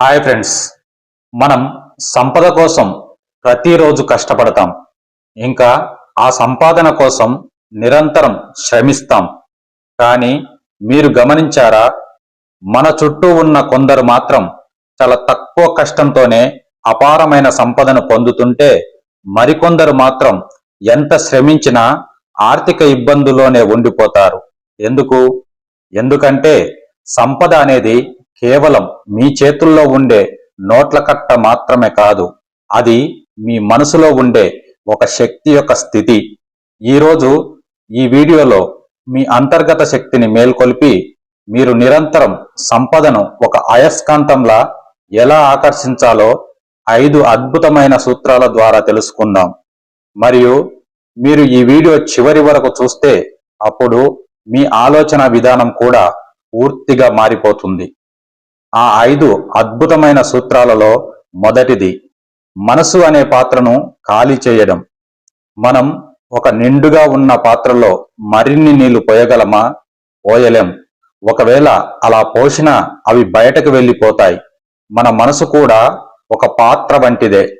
Hi friends మనం సంపద కోసం ప్రతిరోజు కష్టపడతాం. ఇంకా ఆ సంపాదన కోసం నిరంతరం శ్రమిస్తాం. కానీ మీరు గమనించారా? మన చుట్టూ ఉన్న కొందరు మాత్రం చాలా తక్కువ కష్టంతోనే అపారమైన సంపదను పొందుతుంటే మరికొందరు మాత్రం ఎంత శ్రమించినా ఆర్థిక ఇబ్బందుల్లోనే ఉండిపోతారు. ఎందుకు? ఎందుకంటే సంపద అనేది కేవలం మీ చేతుల్లో ఉండే నోట్ల కట్ట మాత్రమే కాదు అది మీ మనసులో ఉండే ఒక శక్తి యొక్క స్థితి. ఈరోజు ఈ వీడియోలో మీ అంతర్గత శక్తిని మేల్కొల్పి మీరు నిరంతరం సంపదను ఒక అయస్కాంతంలా ఎలా ఆకర్షించాలో ఐదు అద్భుతమైన సూత్రాల ద్వారా తెలుసుకుందాం. మరియు మీరు ఈ వీడియో చివరి వరకు చూస్తే అప్పుడు మీ ఆలోచన విధానం కూడా పూర్తిగా మారిపోతుంది. ఆ ఐదు అద్భుతమైన సూత్రాలలో మొదటిది మనసు అనే పాత్రను ఖాళీ చేయడం. మనం ఒక నిండుగా ఉన్న పాత్రలో మరిన్ని నీళ్ళు పోయగలమా? పోయలేం. ఒకవేళ అలా పోసినా అవి బయటకు వెళ్ళిపోతాయి. మన మనసు కూడా ఒక పాత్ర వంటిదే.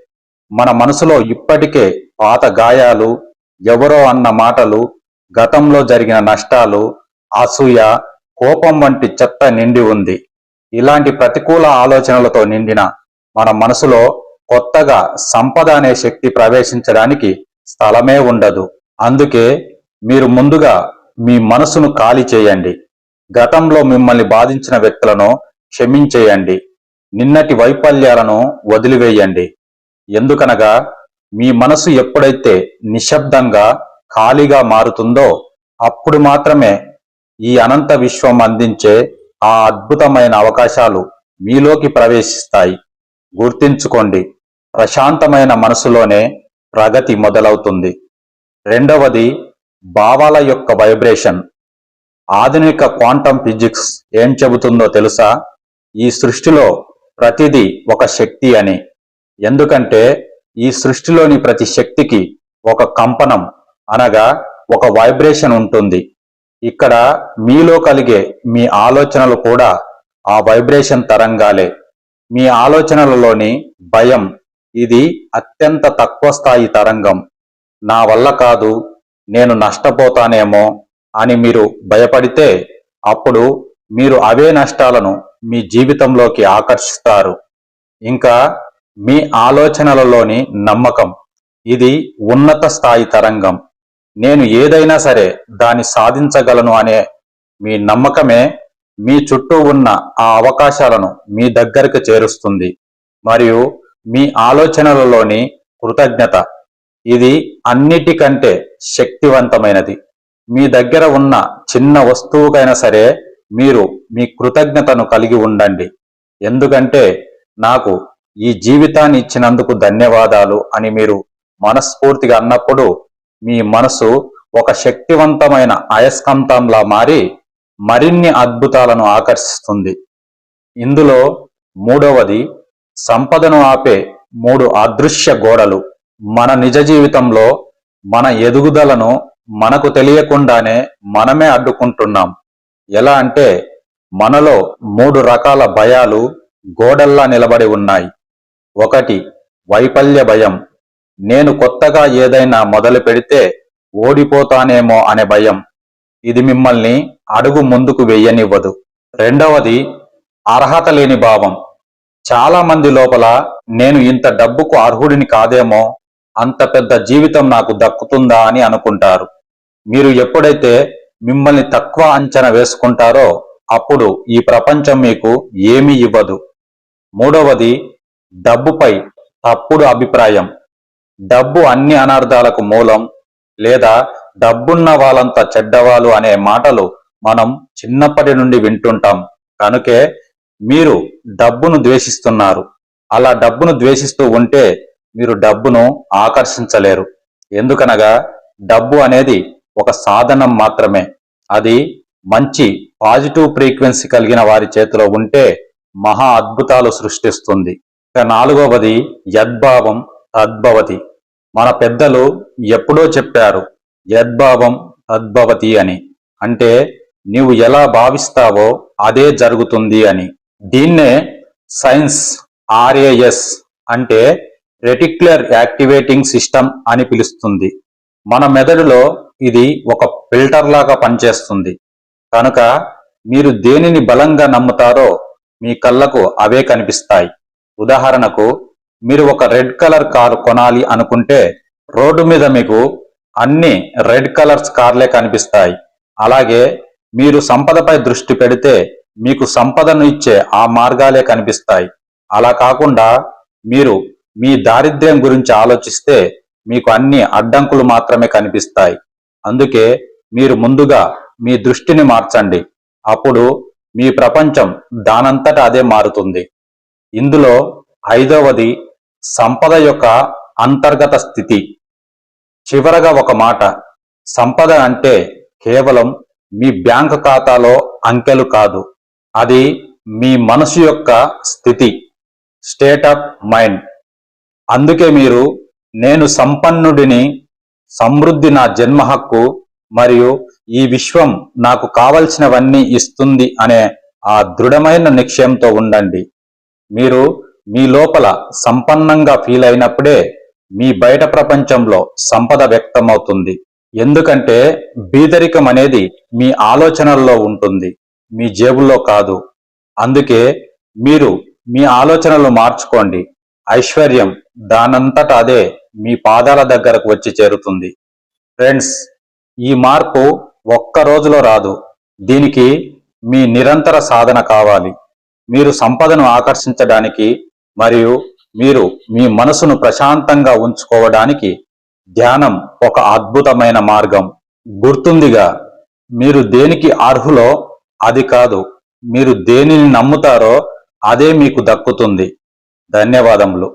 మన మనసులో ఇప్పటికే పాత గాయాలు ఎవరో అన్న మాటలు గతంలో జరిగిన నష్టాలు అసూయ కోపం వంటి చెత్త నిండి ఉంది. ఇలాంటి ప్రతికూల ఆలోచనలతో నిండిన మన మనసులో కొత్తగా సంపద అనే శక్తి ప్రవేశించడానికి స్థలమే ఉండదు. అందుకే మీరు ముందుగా మీ మనసును ఖాళీ చేయండి. గతంలో మిమ్మల్ని బాధించిన వ్యక్తులను క్షమించేయండి. నిన్నటి వైఫల్యాలను వదిలివేయండి. ఎందుకనగా మీ మనసు ఎప్పుడైతే నిశ్శబ్దంగా ఖాళీగా మారుతుందో అప్పుడు మాత్రమే ఈ అనంత విశ్వం అందించే ఆ అద్భుతమైన అవకాశాలు మీలోకి ప్రవేశిస్తాయి. గుర్తించుకోండి ప్రశాంతమైన మనసులోనే ప్రగతి మొదలవుతుంది. రెండవది భావాల యొక్క వైబ్రేషన్. ఆధునిక క్వాంటం ఫిజిక్స్ ఏం చెబుతుందో తెలుసా? ఈ సృష్టిలో ప్రతిదీ ఒక శక్తి అని. ఎందుకంటే ఈ సృష్టిలోని ప్రతి శక్తికి ఒక కంపనం అనగా ఒక వైబ్రేషన్ ఉంటుంది. ఇక్కడ మీలో కలిగే మీ ఆలోచనలు కూడా ఆ వైబ్రేషన్ తరంగాలే. మీ ఆలోచనలలోని భయం ఇది అత్యంత తక్కువ స్థాయి తరంగం. నా వల్ల కాదు నేను నష్టపోతానేమో అని మీరు భయపడితే అప్పుడు మీరు అవే నష్టాలను మీ జీవితంలోకి ఆకర్షిస్తారు. ఇంకా మీ ఆలోచనలలోని నమ్మకం ఇది ఉన్నత స్థాయి తరంగం. నేను ఏదైనా సరే దాన్ని సాధించగలను అనే మీ నమ్మకమే మీ చుట్టూ ఉన్న ఆ అవకాశాలను మీ దగ్గరకు చేరుస్తుంది. మరియు మీ ఆలోచనలలోని కృతజ్ఞత ఇది అన్నిటికంటే శక్తివంతమైనది. మీ దగ్గర ఉన్న చిన్న వస్తువుకైనా సరే మీరు మీ కృతజ్ఞతను కలిగి ఉండండి. ఎందుకంటే నాకు ఈ జీవితాన్ని ఇచ్చినందుకు ధన్యవాదాలు అని మీరు మనస్ఫూర్తిగా అన్నప్పుడు మీ మనసు ఒక శక్తివంతమైన అయస్కాంతంలా మారి మరిన్ని అద్భుతాలను ఆకర్షిస్తుంది. ఇందులో మూడవది సంపదను ఆపే మూడు అదృశ్య గోడలు. మన నిజ జీవితంలో మన ఎదుగుదలను మనకు తెలియకుండానే మనమే అడ్డుకుంటున్నాం. ఎలా అంటే మనలో మూడు రకాల భయాలు గోడల్లా నిలబడి ఉన్నాయి. ఒకటి వైఫల్య భయం. నేను కొత్తగా ఏదైనా మొదలు పెడితే ఓడిపోతానేమో అనే భయం. ఇది మిమ్మల్ని అడుగు ముందుకు వెయ్యనివ్వదు రెండవది అర్హత లేని భావం. చాలా మంది లోపల నేను ఇంత డబ్బుకు అర్హుడిని కాదేమో అంత పెద్ద జీవితం నాకు దక్కుతుందా అని అనుకుంటారు. మీరు ఎప్పుడైతే మిమ్మల్ని తక్కువ అంచనా వేసుకుంటారో అప్పుడు ఈ ప్రపంచం మీకు ఏమీ ఇవ్వదు. మూడవది డబ్బుపై తప్పుడు అభిప్రాయం. డబ్బు అన్ని అనర్థాలకు మూలం లేదా డబ్బున్న వాళ్ళంతా చెడ్డవాళ్ళు అనే మాటలు మనం చిన్నప్పటి నుండి వింటుంటాం. కనుకే మీరు డబ్బును ద్వేషిస్తున్నారు. అలా డబ్బును ద్వేషిస్తూ ఉంటే మీరు డబ్బును ఆకర్షించలేరు. ఎందుకనగా డబ్బు అనేది ఒక సాధనం మాత్రమే. అది మంచి పాజిటివ్ ఫ్రీక్వెన్సీ కలిగిన వారి చేతిలో ఉంటే మహా అద్భుతాలు సృష్టిస్తుంది. ఇక నాలుగవది యద్భావం. తద్భవతి. మన పెద్దలు ఎప్పుడో చెప్పారు యద్భావం తద్భవతి అని. అంటే నీవు ఎలా భావిస్తావో అదే జరుగుతుంది అని. దీన్నే సైన్స్ ఆర్ఏఎస్ అంటే రెటిక్యులర్ యాక్టివేటింగ్ సిస్టమ్ అని పిలుస్తుంది. మన మెదడులో ఇది ఒక ఫిల్టర్ లాగా పనిచేస్తుంది. కనుక మీరు దేనిని బలంగా నమ్ముతారో మీ కళ్ళకు అవే కనిపిస్తాయి. ఉదాహరణకు మీరు ఒక రెడ్ కలర్ కారు కొనాలి అనుకుంటే రోడ్డు మీద మీకు అన్ని రెడ్ కలర్స్ కార్లే కనిపిస్తాయి. అలాగే మీరు సంపదపై దృష్టి పెడితే మీకు సంపదను ఇచ్చే ఆ మార్గాలే కనిపిస్తాయి. అలా కాకుండా మీరు మీ దారిద్ర్యం గురించి ఆలోచిస్తే మీకు అన్ని అడ్డంకులు మాత్రమే కనిపిస్తాయి. అందుకే మీరు ముందుగా మీ దృష్టిని మార్చండి. అప్పుడు మీ ప్రపంచం దానంతట అదే మారుతుంది. ఇందులో ఐదవది సంపద యొక్క అంతర్గత స్థితి. చివరగా ఒక మాట. సంపద అంటే కేవలం మీ బ్యాంక్ ఖాతాలో అంకెలు కాదు. అది మీ మనసు యొక్క స్థితి. State of mind. అందుకే మీరు నేను సంపన్నుడిని సమృద్ధి నా జన్మ హక్కు మరియు ఈ విశ్వం నాకు కావలసినవన్నీ ఇస్తుంది అనే ఆ దృఢమైన నిశ్చయంతో ఉండండి. మీరు మీ లోపల సంపన్నంగా ఫీల్ అయినప్పుడే మీ బయట ప్రపంచంలో సంపద వ్యక్తమవుతుంది. ఎందుకంటే బీదరికం అనేది మీ ఆలోచనల్లో ఉంటుంది. మీ జేబుల్లో కాదు. అందుకే మీరు మీ ఆలోచనలు మార్చుకోండి. ఐశ్వర్యం దానంతట అదే మీ పాదాల దగ్గరకు వచ్చి చేరుతుంది. ఫ్రెండ్స్ ఈ మార్పు ఒక్క రోజులో రాదు. దీనికి మీ నిరంతర సాధన కావాలి. మీరు సంపదను ఆకర్షించడానికి మరియు మీరు మీ మనసును ప్రశాంతంగా ఉంచుకోవడానికి ధ్యానం ఒక అద్భుతమైన మార్గం. గుర్తుందిగా మీరు దేనికి అర్హులో అది కాదు. మీరు దేనిని నమ్ముతారో అదే మీకు దక్కుతుంది. ధన్యవాదములు.